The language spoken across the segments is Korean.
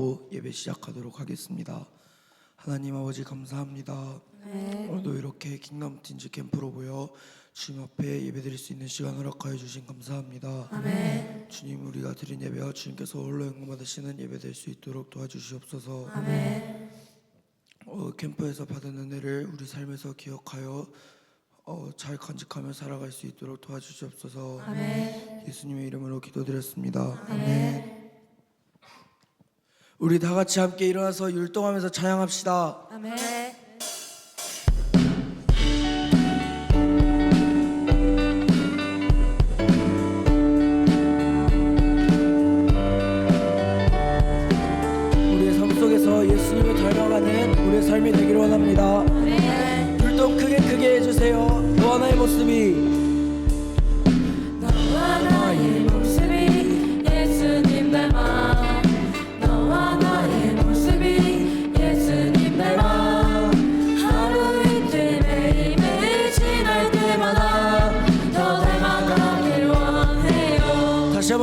기도하고 예배 시작하도록 하겠습니다. 하나님 아버지 감사합니다. 오늘도 이렇게 킹덤 틴즈 캠프로 모여 주님 앞에 예배드릴 수 있는 시간 허락하여 주신 감사합니다. 주님 우리가 드린 예배와 주님께서 홀로 영광 받으시는 예배 될 수 있도록 도와주시옵소서. 어, 캠프에서 받은 은혜를 우리 삶에서 기억하여 어, 잘 간직하며 살아갈 수 있도록 도와주시옵소서. 예수님의 이름으로 기도드렸습니다. 아멘. 우리 다 같이 함께 일어나서 율동하면서 찬양합시다. 아멘.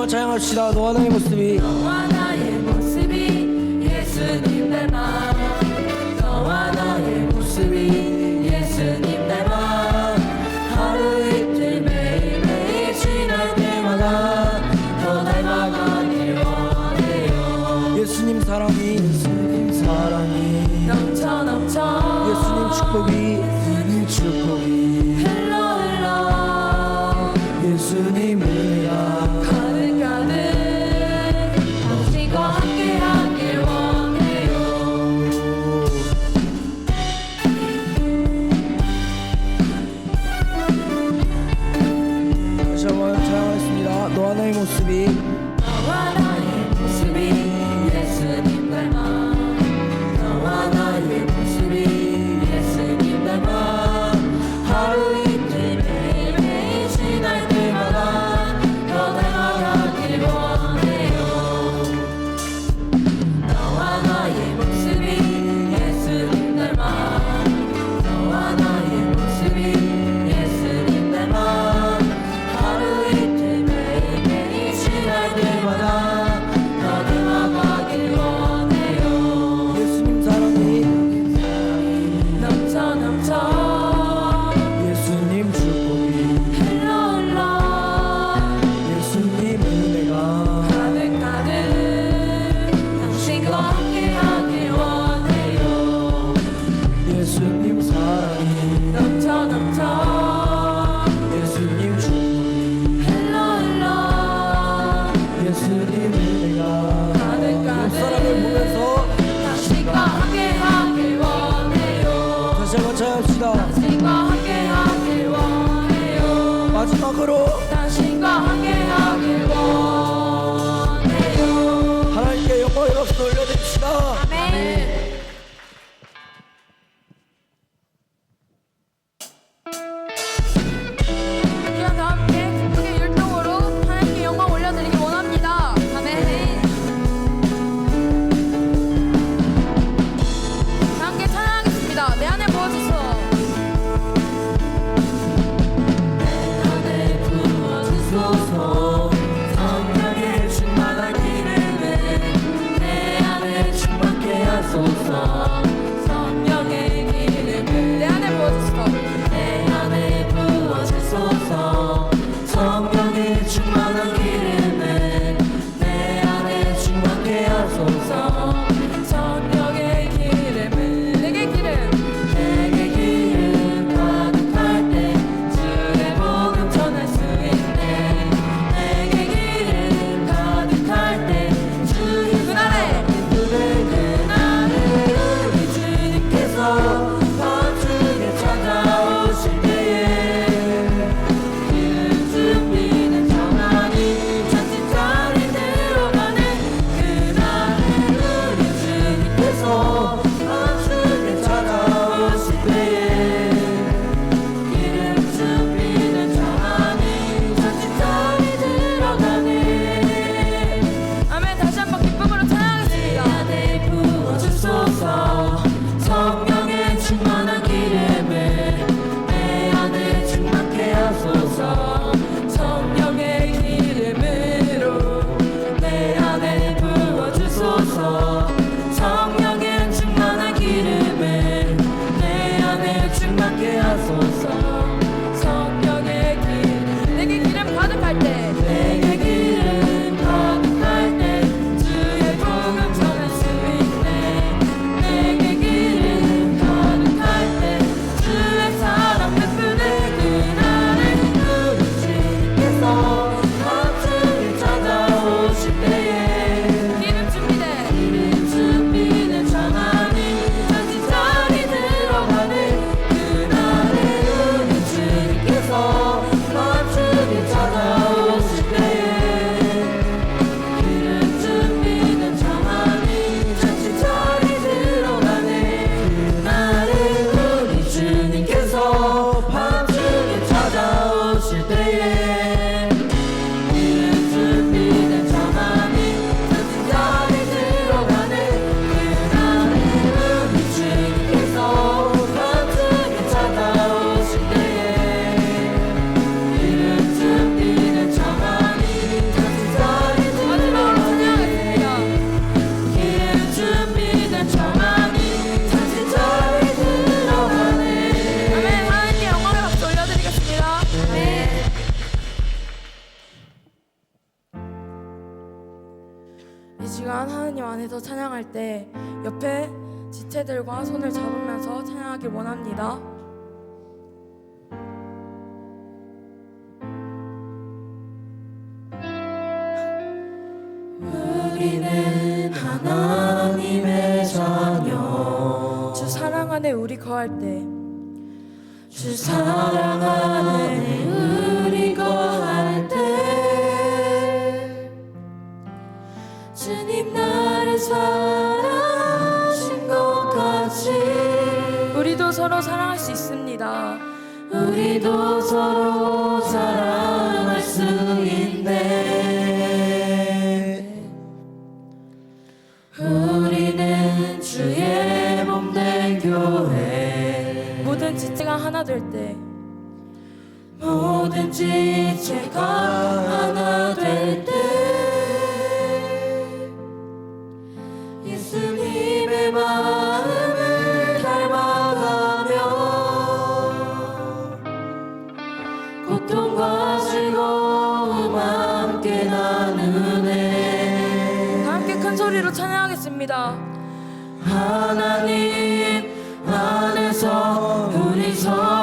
한번 찬양합시다. 너와 나의 모습이. 너와 나의 모습이 예수님 닮아 너와 나의 모습이 예수님 닮아 하루 이틀 매일매일 지날 때마다 더 닮아가길 원해요. 예수님 사랑이. 예수님 사랑이. 넘쳐 넘쳐. 예수님 축복이. 예수님 축복이. 흘러 흘러 예수님 마지막으로. 당신과 함께 이 시간 하느님 안에서 찬양할 때 옆에 지체들과 손을 잡으면서 찬양하길 원합니다. 안에 우리 거할 때. 주 사랑 안에 우리 거할 때. 주님 나를 사랑하신 것 같이. 우리도 서로 사랑할 수 있습니다. 우리도 서로 사랑할 수 있네 몸된 교회 모든 지체가 하나 될 때 모든 지체가 하나 될 때 예수님의 마음을 닮아가며 고통과 즐거움 함께 나누네. 다 함께 큰 소리로 찬양하겠습니다. 하나님 안에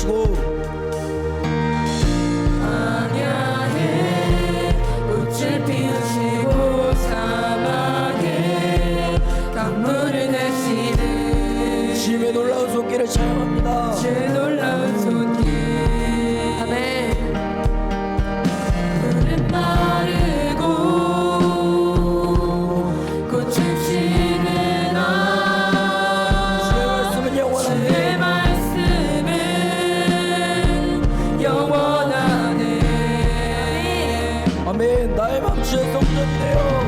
slow je tombe de plus haut.